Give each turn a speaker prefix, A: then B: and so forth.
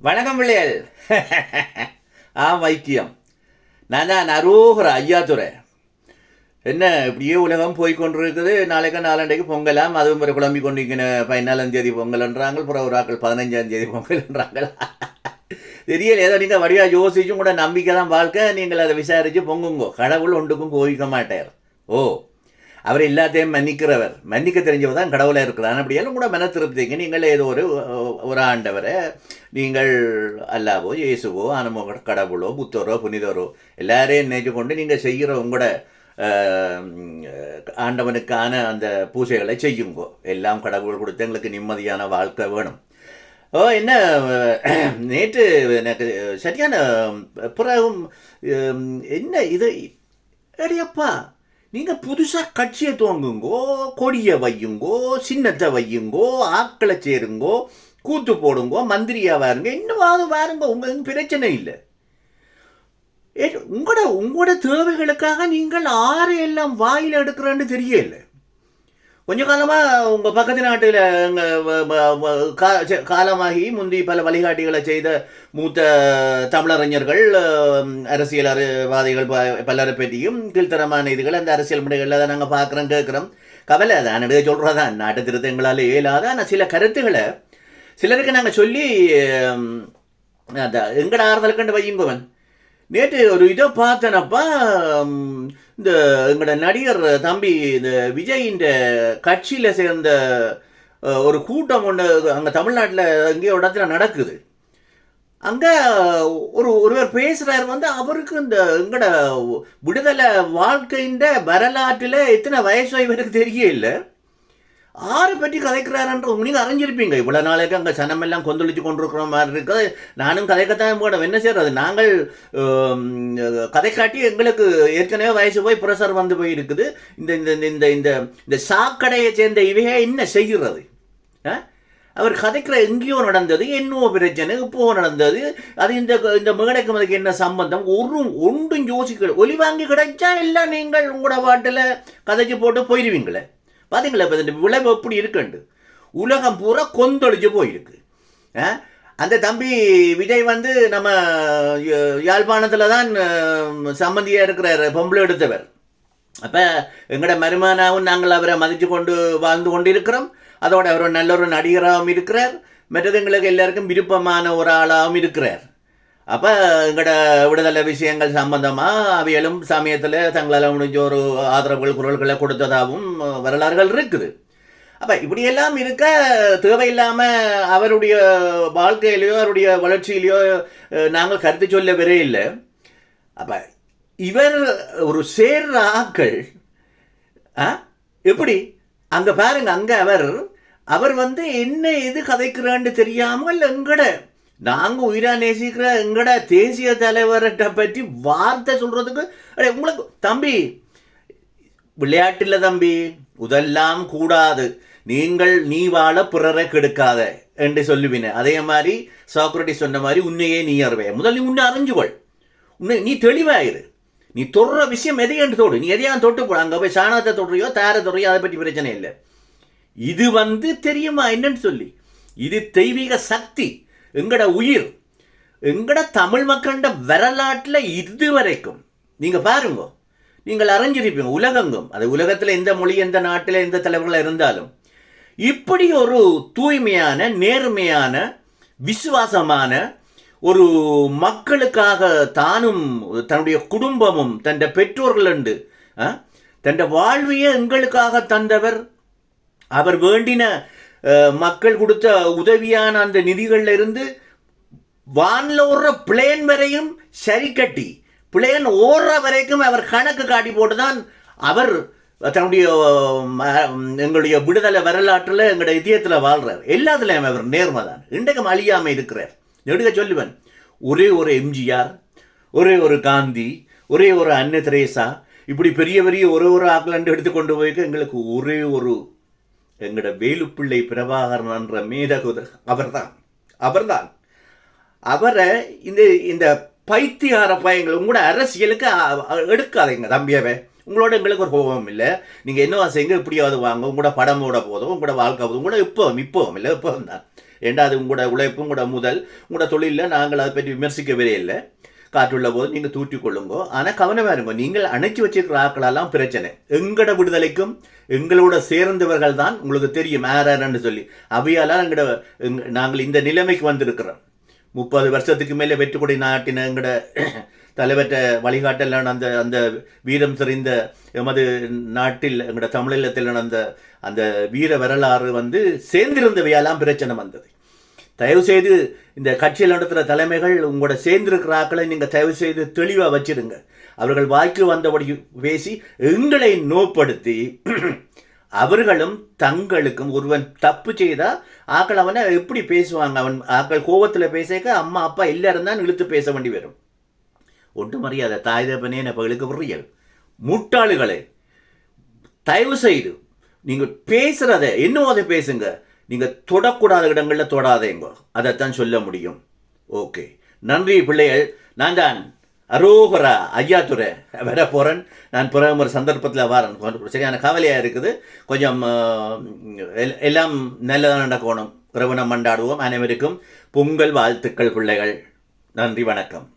A: வணக்கம் பிள்ளைகள் ஆ வைத்தியம் நான் தான் அரோகர ஐயாத்துறை. என்ன இப்படியே உலகம் போய் கொண்டிருக்குது. நாளைக்கு நாலண்டைக்கு பொங்கலாம். அதுவும் பிற குழம்பி கொண்டிருக்கிற பதினாலாம் தேதி பொங்கல்ன்றாங்க பிறகு ஒரு ஆக்கள் பதினஞ்சாம் தேதி பொங்கல்ன்றாங்க தெரியல ஏதோ நீங்கள் வடிவாக யோசிச்சும் கூட நம்பிக்கை தான் வாழ்க்கை நீங்கள் அதை விசாரித்து பொங்குங்கோ. கடவுள் ஒன்றுக்கும் கோவிக்க மாட்டார். ஓ. அவர் எல்லாத்தையும் மன்னிக்கிறவர். மன்னிக்க தெரிஞ்சவர் தான் கடவுளாக இருக்கிறார். அப்படியெல்லாம் கூட மன திருப்திக்கு நீங்கள் ஏதோ ஒரு ஒரு ஆண்டவரை நீங்கள் அல்லாவோ இயேசுவோ அனுமோ கடவுளோ புத்தரோ புனிதரோ எல்லாரையும் நினைச்சு கொண்டு நீங்கள் செய்கிற உங்களோட ஆண்டவனுக்கான அந்த பூஜைகளை செய்யுங்கோ. எல்லாம் கடவுள் கொடுத்து எங்களுக்கு நிம்மதியான வாழ்க்கை வேணும். ஓ என்ன நேற்று எனக்கு சரியான பிறகும் என்ன இது? அடியப்பா நீங்கள் புதுசாக கட்சியை துவங்குங்கோ கொடியை வையுங்கோ சின்னத்தை வையுங்கோ ஆக்களை சேருங்கோ கூத்து போடுங்கோ மந்திரியா வாருங்க இன்னும் வாருங்க உங்களுக்கு பிரச்சனை இல்லை. ஏ உங்களோட உங்களோட தேவைகளுக்காக நீங்கள் ஆறு எல்லாம் வாயில் எடுக்கிறேன்னு தெரியல. கொஞ்ச காலமாக உங்கள் பக்கத்து நாட்டில் காலமாகி முந்தி பல வழிகாட்டிகளை செய்த மூத்த தமிழறிஞர்கள் அரசியல்வாதிகள் ப- பலரை பற்றியும் கீழ்த்தரமான இதுகள் அந்த அரசியல் முறைகளில் தான் நாங்கள் பார்க்குறோம் கேட்குறோம் கவலை தான் நடுக சொல்கிறதான் நாட்டு திருத்தங்களால் இயலாத ஆனால் சில கருத்துக்களை சிலருக்கு நாங்கள் சொல்லி அஹ், அந்த எங்கட ஆறுதலுக்கண்டு வையுங்கவன் நேற்று ஒரு இதை பார்த்தனப்பா இந்த எங்களோட நடிகர் தம்பி இந்த விஜயின் கட்சியில் சேர்ந்த ஒரு கூட்டம் ஒன்று அங்கே தமிழ்நாட்டில் எங்கேயோ இடத்துல நடக்குது. அங்கே ஒரு ஒருவர் பேசுகிறார் வந்து அவருக்கு இந்த எங்களோட விடுதலை வாழ்க்கையின் வரலாற்றில் எத்தனை வயசு இவருக்கு தெரியல. ஆறு பற்றி கதைக்கிறாருன்ற நீங்கள் அறிஞ்சிருப்பீங்க. இவ்வளோ நாளைக்கு அங்கே சனமெல்லாம் கொந்தளிச்சு கொண்டிருக்கிற மாதிரி இருக்குது. நானும் கதைக்கத்தான் போட என்ன செய்யறது நாங்கள் கதை காட்டி எங்களுக்கு ஏற்கனவே வயசு போய் புரசர் வந்து போய் இருக்குது இந்த இந்த இந்த- இந்த இந்த இந்த சாக்கடையை சேர்ந்த இவையே என்ன செய்கிறது? ஆ? அவர் கதைக்கிற எங்கேயோ நடந்தது என்னவோ பிரச்சனை இப்போ நடந்தது அது இந்த இந்த மேடைக்கு அதுக்கு என்ன சம்பந்தம்? ஒரு ஒன்றும் யோசிக்கல. ஒலி வாங்கி கிடைச்சா எல்லாம் நீங்கள் உங்களோட பாட்டில் கதைச்சு போட்டு போயிடுவீங்களே பார்த்தீங்களா இப்போ இந்த விளைவு எப்படி இருக்குண்டு? உலகம் பூரா கொந்தொழிஞ்சு போயிருக்கு. ஆ? அந்த தம்பி விஜய் வந்து நம்ம யாழ்ப்பாணத்தில் தான் சம்மந்தியாக இருக்கிறார் பொம்பளை எடுத்தவர். அப்போ எங்களோட மருமானாவும் நாங்கள் அவரை மதித்து கொண்டு வாழ்ந்து கொண்டு இருக்கிறோம் அதோட அவர் நல்ல ஒரு நடிகராகவும் இருக்கிறார். மற்றது எங்களுக்கு எல்லாருக்கும் விருப்பமான ஒரு ஆளாகவும் இருக்கிறார். அப்போ எங்களோட விடுதலை விஷயங்கள் சம்பந்தமாக அவையிலும் சமயத்தில் தங்களால் முடிஞ்ச ஒரு ஆதரவுகள் குரல்களை கொடுத்ததாகவும் வரலாறுகள் இருக்குது. அப்போ இப்படியெல்லாம் இருக்க தேவையில்லாமல் அவருடைய வாழ்க்கையிலையோ அவருடைய வளர்ச்சியிலையோ நாங்கள் கருத்து சொல்ல வரே இல்லை. அப்போ இவர் ஒரு சேர்ற ஆக்கள் ஆ? எப்படி? அங்கே பாருங்க அங்கே அவர் அவர் வந்து என்ன எது கதைக்கிறான்னு தெரியாமல் எங்கட நாங்கள் உயிரா நேசிக்கிற எங்கட தேசிய தலைவர்கிட்ட பற்றி வார்த்தை சொல்கிறதுக்கு அடே உங்களுக்கு தம்பி விளையாட்டில் தம்பி இதெல்லாம் கூடாது. நீங்கள் நீ வாழ பிறரை கெடுக்காத என்று சொல்லுவின. அதே மாதிரி சாக்ரட்டி சொன்ன மாதிரி உன்னையே நீ அறிவே. முதல் நீ உன்னை அறிஞ்சுகொள் உன்னை நீ தெளிவாயிரு. நீ தொடுற விஷயம் எதையென்று தொடு. நீ எதையான் தொட்டு போட அங்கே போய் சாணத்தை தொடுறியோ தாரை தொடுறியோ அதை பற்றி பிரச்சனை இல்லை. இது வந்து தெரியுமா என்னன்னு சொல்லி. இது தெய்வீக சக்தி. எங்கட உயிர் எங்கட தமிழ் மக்கள்ட வரலாற்றில் இதுவரைக்கும் நீங்கள் பாருங்க நீங்கள் அறிஞ்சிருப்பீங்க உலகெங்கும். அது உலகத்தில் எந்த மொழி எந்த நாட்டில் எந்த தலைவர்களாக இருந்தாலும் இப்படி ஒரு தூய்மையான நேர்மையான விசுவாசமான ஒரு மக்களுக்காக தானும் தன்னுடைய குடும்பமும் தன் பெற்றோர்கள் உண்டு தன் வாழ்வையே எங்களுக்காக தந்தவர் அவர் வேண்டின மக்கள் கொடுத்த உதவியான அந்த நிதிகள்ல இருந்து வானில் ஓடுற பிளேன் வரையும் சரி கட்டி பிளேன் ஓடுற வரைக்கும் அவர் கணக்கு காட்டி போட்டுதான் அவர் தன்னுடைய எங்களுடைய விடுதலை வரலாற்றில் எங்களுடைய இதயத்தில் வாழ்றார். எல்லாத்துலேயும் அவர் நேர்மை தான் இன்றைக்கும் அழியாமல் இருக்கிறார். நெடுக சொல்லுவேன் ஒரே ஒரு எம்ஜிஆர் ஒரே ஒரு காந்தி ஒரே ஒரு அன்னதரேசா இப்படி பெரிய பெரிய ஒரு ஒரு எடுத்து கொண்டு போய்க்க எங்களுக்கு ஒரே ஒரு எங்களோட வேலுப்பிள்ளை பிரபாகரன் என்ற மேதகுத அவர்தான். அவர்தான். அவரை இந்த இந்த பைத்தியார பயங்கள் உங்களோட அரசியலுக்கு எடுக்காதீங்க தம்பியவே. உங்களோட எங்களுக்கு ஒரு கோபம் இல்லை. நீங்கள் என்ன செய்யுங்க இப்படியாவது வாங்க. உங்களோட படம் ஓட போதும் உங்களோட வாழ்க்கை போதும் உங்களோட இப்போவும் இப்போவும் இல்லை இப்போவும் தான். ரெண்டாவது உங்களோட உழைப்பு உங்களோட முதல் உங்களோட தொழிலில் நாங்கள் அதை பற்றி விமர்சிக்கவே இல்லை. காற்றுள்ள போது நீங்கள் தூற்றி கொள்ளுங்கோ. ஆனால் கவனமாக இருங்க. நீங்கள் அணைச்சி வச்சிருக்கிற ஆக்களெல்லாம் பிரச்சனை. எங்களோட விடுதலைக்கும் எங்களோட சேர்ந்தவர்கள் தான் உங்களுக்கு தெரியும். யாரான்னு சொல்லி. அவையாலாம் எங்களோட நாங்கள் இந்த நிலைமைக்கு வந்திருக்கிறோம். முப்பது வருஷத்துக்கு மேலே வெற்றுக்கொடி நாட்டின எங்களோட தலைவற்ற வழிகாட்டல் அந்த அந்த வீரம் செறிந்த எமது நாட்டில் எங்களோட தமிழீழத்தில் நடந்த அந்த வீர வரலாறு வந்து சேர்ந்திருந்தவையெல்லாம் பிரச்சனை வந்தது. தயவு செய்து இந்த கட்சியில் நடத்துகிற தலைமைகள் உங்களோட சேர்ந்திருக்கிற ஆக்களை நீங்கள் தயவு செய்து தெளிவாக வச்சிருங்க. அவர்கள் வாய்க்கு வந்தபடி பேசி எங்களை நோப்படுத்தி அவர்களும் தங்களுக்கும் ஒருவன் தப்பு செய்தா ஆக்கள் அவனை எப்படி பேசுவாங்க? அவன் ஆக்கள் கோவத்தில் பேசக்க அம்மா அப்பா எல்லாரும் தான் இழுத்து பேச வேண்டி வரும். ஒன்றும் மரியாதை தாய் தப்பனே பகளுக்கு புரியல் முட்டாளுகளே தயவு செய்து நீங்கள் பேசுகிறத என்னவோ அதை பேசுங்க. நீங்கள் தொடக்கூடாத இடங்களில் தொடாதேங்க. அதைத்தான் சொல்ல முடியும். ஓகே. நன்றி பிள்ளைகள். நான் தான் அரோகரா ஐயாத்துறை வர போகிறேன் நான் பிறகு ஒரு சந்தர்ப்பத்தில் வரேன். சரியான கவலையாக இருக்குது. கொஞ்சம் எல்லாம் நல்லதாக நடக்கணும். கிரவணம் மண்டாடுவோம் அனைவருக்கும். பொங்கல் வாழ்த்துக்கள் பிள்ளைகள். நன்றி வணக்கம்.